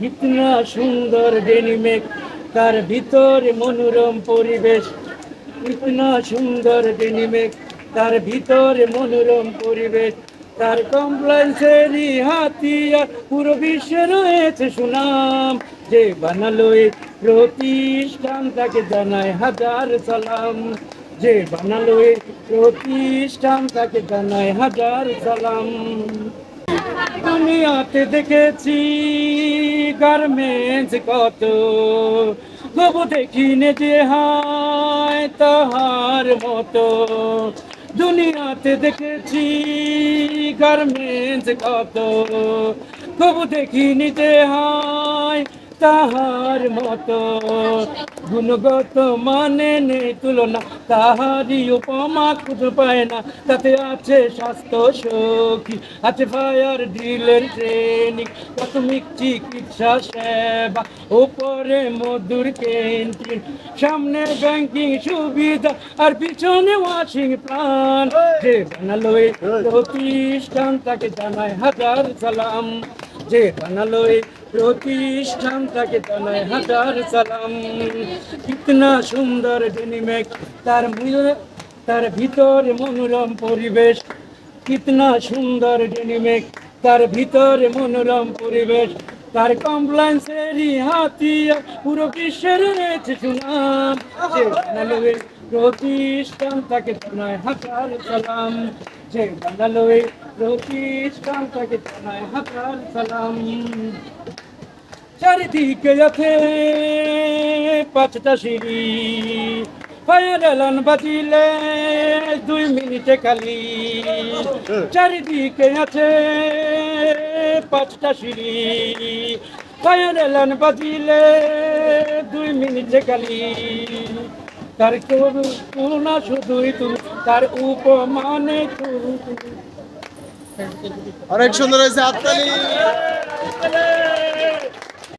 কিতনা সুন্দর ডেনিমেক তার ভিতর মনোরম পরিবেশ কিতনা সুন্দর ডেনিমেক তার ভিতর মনোরম পরিবেশ তার কমপ্লেন্সেরই হাতিয়ার পুরো বিশ্বে রয়েছে সুনাম। যে বানালো প্রতিষ্ঠান, তাকে জানায় হাজার সালাম। যে বানালো প্রতিষ্ঠান, তাকে জানায় হাজার সালাম। দুনিয়াতে দেখেছি গার্মেন্টস কত। তবু দেখিনি যে হায় তাহার মতো। দুনিয়াতে দেখেছি গার্মেন্টস কত। তবু দেখিনি হায় তাহার মতো গুণগত মানে নেই তুলনা তাহারই উপমা খুঁজে পায় না তাতে আছে স্বাস্থ্য সখী আছে ফায়ার ড্রিলের ট্রেনিং প্রাথমিক চিকিৎসা সেবা উপরে মধুর ক্যান্টিন সামনে ব্যাংকিং সুবিধা আর পিছনে ওয়াশিং যে বানালো প্রতিষ্ঠান তাকে জানায় হাজার সালাম। যে বানালো প্রতিষ্ঠান তাকে জানায় হাজার সালাম। কিতনা সুন্দর ডেনিমেক তার তার ভিতরে মনোরম পরিবেশ। কিতনা সুন্দর ডেনিমেক তার ভিতরে মনোরম পরিবেশ। তার কমপ্লেন্সেরই হাতিয়া, পুরো বিশ্বের রয়েছে সুনাম। প্রতিষ্ঠান তাকে জানায় হাজার সালাম। যে বানালো এই প্রতিষ্ঠান তাকে জানায় হাজার সালাম চারিদিকে আছে পাঁচটা সিঁড়ি ফায়ার এলান বাজিলে দুই মিনিটে খালি চারিদিকে আছে পাঁচটা সিঁড়ি ফায়ার এলান বাজিলে দুই মিনিটে খালি তার করুণা শুধুই তুমি তার উপমানে অনেক সুন্দর হয়েছে হাততালি।